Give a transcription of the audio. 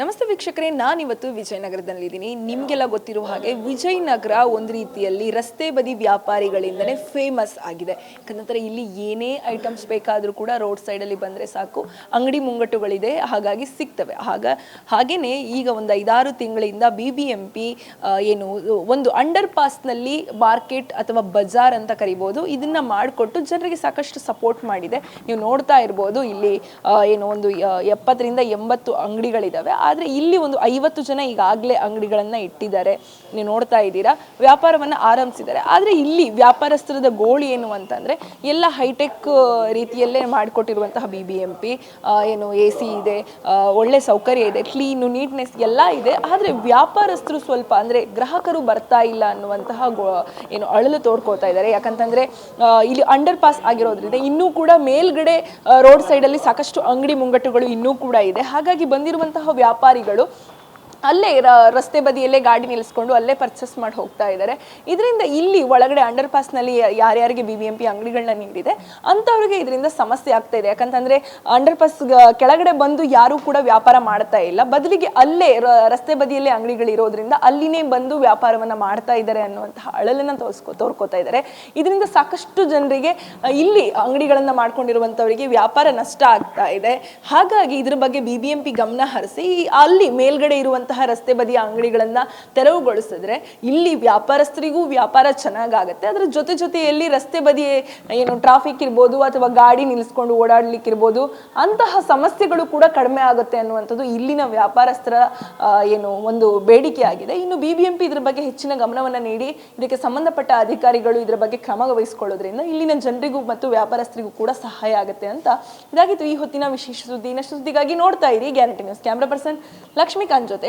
ನಮಸ್ತೆ ವೀಕ್ಷಕರೇ ನಾನು ಇವತ್ತು ವಿಜಯನಗರದಲ್ಲಿದ್ದೀನಿ. ನಿಮಗೆಲ್ಲ ಗೊತ್ತಿರುವ ಹಾಗೆ ವಿಜಯನಗರ ಒಂದು ರೀತಿಯಲ್ಲಿ ರಸ್ತೆ ಬದಿ ವ್ಯಾಪಾರಿಗಳಿಂದನೇ ಫೇಮಸ್ ಆಗಿದೆ. ಯಾಕಂದ್ರೆ ಇಲ್ಲಿ ಏನೇ ಐಟಮ್ಸ್ ಬೇಕಾದರೂ ಕೂಡ ರೋಡ್ ಸೈಡಲ್ಲಿ ಬಂದರೆ ಸಾಕು. ಅಂಗಡಿ ಮುಂಗಟ್ಟುಗಳಿದೆ, ಹಾಗಾಗಿ ಸಿಗ್ತವೆ. ಆಗ ಹಾಗೆಯೇ ಈಗ ಒಂದು ಐದಾರು ತಿಂಗಳಿಂದ ಬಿ ಬಿ ಎಂ ಪಿ ಏನು, ಒಂದು ಅಂಡರ್ ಪಾಸ್ನಲ್ಲಿ ಮಾರ್ಕೆಟ್ ಅಥವಾ ಬಜಾರ್ ಅಂತ ಕರಿಬೋದು. ಇದನ್ನು ಮಾಡಿಕೊಟ್ಟು ಜನರಿಗೆ ಸಾಕಷ್ಟು ಸಪೋರ್ಟ್ ಮಾಡಿದೆ. ನೀವು ನೋಡ್ತಾ ಇರ್ಬೋದು, ಇಲ್ಲಿ ಏನು, ಒಂದು, ಎಪ್ಪತ್ತರಿಂದ ಎಂಬತ್ತು ಅಂಗಡಿಗಳಿದಾವೆ. ಆದರೆ ಇಲ್ಲಿ ಒಂದು ಐವತ್ತು ಜನ ಈಗಾಗಲೇ ಅಂಗಡಿಗಳನ್ನು ಇಟ್ಟಿದ್ದಾರೆ. ನೀವು ನೋಡ್ತಾ ಇದ್ದೀರಾ, ವ್ಯಾಪಾರವನ್ನು ಆರಂಭಿಸಿದ್ದಾರೆ. ಆದರೆ ಇಲ್ಲಿ ವ್ಯಾಪಾರಸ್ಥರದ ಗೋಳಿ ಏನು ಅಂತಂದರೆ, ಎಲ್ಲ ಹೈಟೆಕ್ ರೀತಿಯಲ್ಲೇ ಮಾಡಿಕೊಟ್ಟಿರುವಂತಹ ಬಿ ಬಿ ಎಂ ಪಿ ಏನು ಎ ಸಿ ಇದೆ ಒಳ್ಳೆ ಸೌಕರ್ಯ ಇದೆ ಕ್ಲೀನು ನೀಟ್ನೆಸ್ ಎಲ್ಲ ಇದೆ. ಆದರೆ ವ್ಯಾಪಾರಸ್ಥರು ಸ್ವಲ್ಪ ಅಂದರೆ ಗ್ರಾಹಕರು ಬರ್ತಾ ಇಲ್ಲ ಅನ್ನುವಂತಹ ಏನು ಅಳಲು ತೋಡ್ಕೋತಾ ಇದ್ದಾರೆ. ಯಾಕಂತಂದರೆ ಇಲ್ಲಿ ಅಂಡರ್ ಪಾಸ್ ಆಗಿರೋದ್ರಿಂದ ಇನ್ನೂ ಕೂಡ ಮೇಲ್ಗಡೆ ರೋಡ್ ಸೈಡಲ್ಲಿ ಸಾಕಷ್ಟು ಅಂಗಡಿ ಮುಂಗಟ್ಟುಗಳು ಇನ್ನೂ ಕೂಡ ಇದೆ. ಹಾಗಾಗಿ ಬಂದಿರುವಂತಹ ವ್ಯಾಪಾರಿಗಳು ಅಲ್ಲೇ ರಸ್ತೆ ಬದಿಯಲ್ಲೇ ಗಾಡಿ ನಿಲ್ಲಿಸ್ಕೊಂಡು ಅಲ್ಲೇ ಪರ್ಚೇಸ್ ಮಾಡಿ ಹೋಗ್ತಾ ಇದ್ದಾರೆ. ಇದರಿಂದ ಇಲ್ಲಿ ಒಳಗಡೆ ಅಂಡರ್ ಪಾಸ್ನಲ್ಲಿ ಯಾರ್ಯಾರಿಗೆ ಬಿ ಬಿ ಎಂ ಪಿ ಅಂಗಡಿಗಳನ್ನ ನೀಡಿದೆ, ಅಂಥವ್ರಿಗೆ ಇದರಿಂದ ಸಮಸ್ಯೆ ಆಗ್ತಾ ಇದೆ. ಯಾಕಂತಂದರೆ ಅಂಡರ್ ಪಾಸ್ ಕೆಳಗಡೆ ಬಂದು ಯಾರೂ ಕೂಡ ವ್ಯಾಪಾರ ಮಾಡ್ತಾ ಇಲ್ಲ. ಬದಲಿಗೆ ಅಲ್ಲೇ ರಸ್ತೆ ಬದಿಯಲ್ಲೇ ಅಂಗಡಿಗಳಿರೋದ್ರಿಂದ ಅಲ್ಲಿನೇ ಬಂದು ವ್ಯಾಪಾರವನ್ನು ಮಾಡ್ತಾ ಇದ್ದಾರೆ ಅನ್ನುವಂತಹ ಅಳಲನ್ನು ತೋರಿಸ್ಕೊ, ತೋರ್ಕೋತಾ ಇದ್ದಾರೆ. ಇದರಿಂದ ಸಾಕಷ್ಟು ಜನರಿಗೆ ಇಲ್ಲಿ ಅಂಗಡಿಗಳನ್ನು ಮಾಡ್ಕೊಂಡಿರುವಂಥವರಿಗೆ ವ್ಯಾಪಾರ ನಷ್ಟ ಆಗ್ತಾ ಇದೆ. ಹಾಗಾಗಿ ಇದ್ರ ಬಗ್ಗೆ ಬಿ ಬಿ ಎಂ ಪಿ ಗಮನ ಹರಿಸಿ, ಅಲ್ಲಿ ಮೇಲ್ಗಡೆ ಇರುವಂತಹ ರಸ್ತೆ ಬದಿಯ ಅಂಗಡಿಗಳನ್ನ ತೆರವುಗೊಳಿಸಿದ್ರೆ ಇಲ್ಲಿ ವ್ಯಾಪಾರಸ್ಥರಿಗೂ ವ್ಯಾಪಾರ ಚೆನ್ನಾಗಾಗತ್ತೆ. ಅದರ ಜೊತೆ ಜೊತೆಯಲ್ಲಿ ರಸ್ತೆ ಬದಿ ಏನು ಟ್ರಾಫಿಕ್ ಇರ್ಬೋದು ಅಥವಾ ಗಾಡಿ ನಿಲ್ಲಿಸ್ಕೊಂಡು ಓಡಾಡ್ಲಿಕ್ಕಿರ್ಬೋದು ಅಂತಹ ಸಮಸ್ಯೆಗಳು ಕೂಡ ಕಡಿಮೆ ಆಗುತ್ತೆ ಅನ್ನುವಂಥದ್ದು ಇಲ್ಲಿನ ವ್ಯಾಪಾರಸ್ಥರ ಏನು ಒಂದು ಬೇಡಿಕೆ ಆಗಿದೆ ಇನ್ನು ಬಿ ಬಿ ಇದ್ರ ಬಗ್ಗೆ ಹೆಚ್ಚಿನ ಗಮನವನ್ನು ನೀಡಿ, ಇದಕ್ಕೆ ಸಂಬಂಧಪಟ್ಟ ಅಧಿಕಾರಿಗಳು ಇದರ ಬಗ್ಗೆ ಕ್ರಮ ವಹಿಸಿಕೊಳ್ಳೋದ್ರಿಂದ ಇಲ್ಲಿನ ಜನರಿಗೂ ಮತ್ತು ವ್ಯಾಪಾರಸ್ಥರಿಗೂ ಕೂಡ ಸಹಾಯ ಆಗುತ್ತೆ ಅಂತ ಇದಾಗಿತ್ತು ಈ ಹೊತ್ತಿನ ವಿಶೇಷ ಸುದ್ದಿ. ಇನ್ನಷ್ಟು ಸುದ್ದಿಗಾಗಿ ನೋಡ್ತಾ ಇರಿ guarantee news. Camera person Lakshmikant ಜೊತೆ